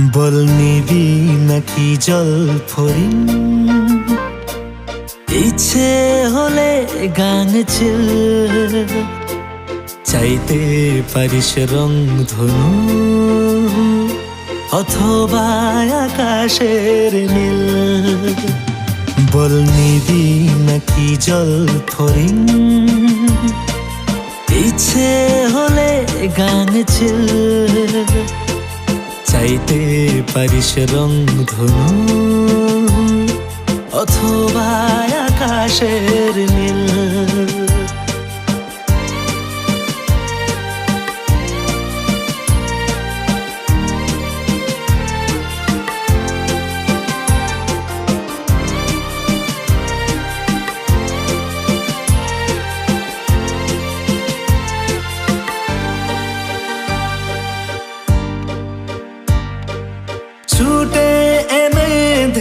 বল নিবি নাকি জল ফরিং ইচ্ছে হলে গান ছিল, চাইতে পারিস রং ধনু। অথবা আকাশের নীল। বল নিবি নাকি জল ফরিং ইচ্ছে হলে গান ছিল চাইতে পারিস রং ধনু অথবা আকাশের নীল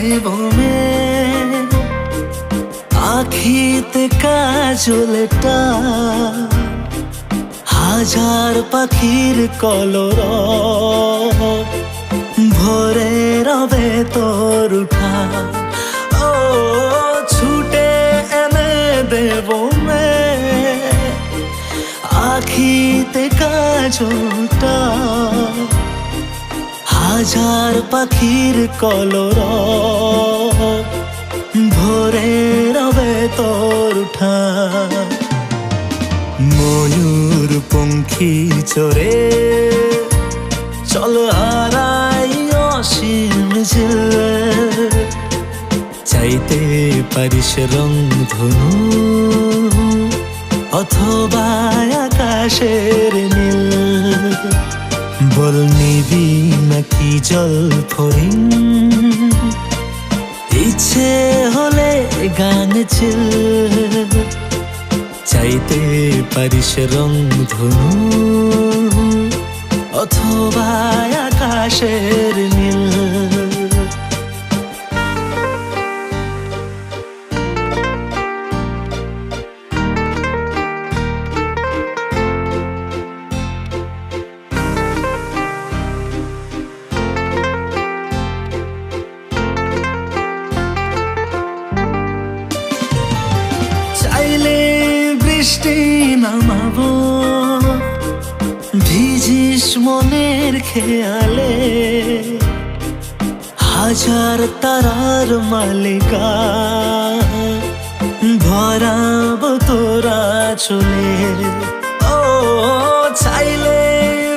দেব মে আখিতে কাজলটা, হাজার পাখির কলর ভরে রবে তোর উঠা। ও, ছুটে এনে দেব মে আখিতে কাজলটা হাজার পাখির কলর। ভরে রবে তোর উঠা ময়ূর পঙ্খী চরে চল হারাই অসীম চাইতে পারিস রং ধনু। অথবা আকাশের নীল। বল নিবি নাকি জল ফরিং ইচ্ছে হলে গান ছিল, চাইতে পারিস রং ধনু, অথবা আকাশের নামাবো। ভিজিস মনের খেয়ালে। হাজার তারার মালিকা। ভরাব তোরা চলে। ও, চাইলে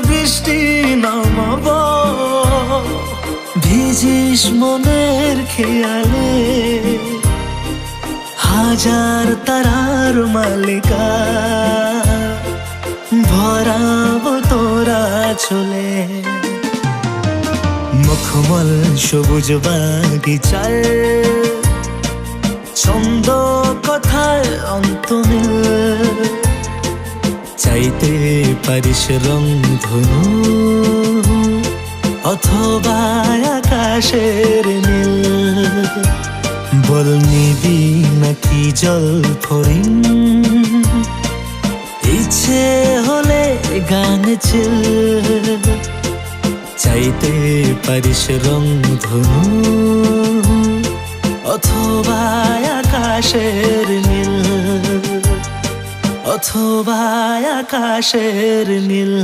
বৃষ্টি নামাবো। ভিজিস মনের খেয়ালে। হাজার তারার মালিকা। ভরাব তোরা চলে। মুখমল সবুজ বাগিচায় ছন্দ কথায় অন্ত চাইতে পারিস রং ধনু। অথবা আকাশের নীল বল নিবি নাকি জল ফরিং ইচ্ছে হলে গান ছিল, চাইতে পারিস রং ধনু। অথবা আকাশের নীল, অথবা আকাশের নীল।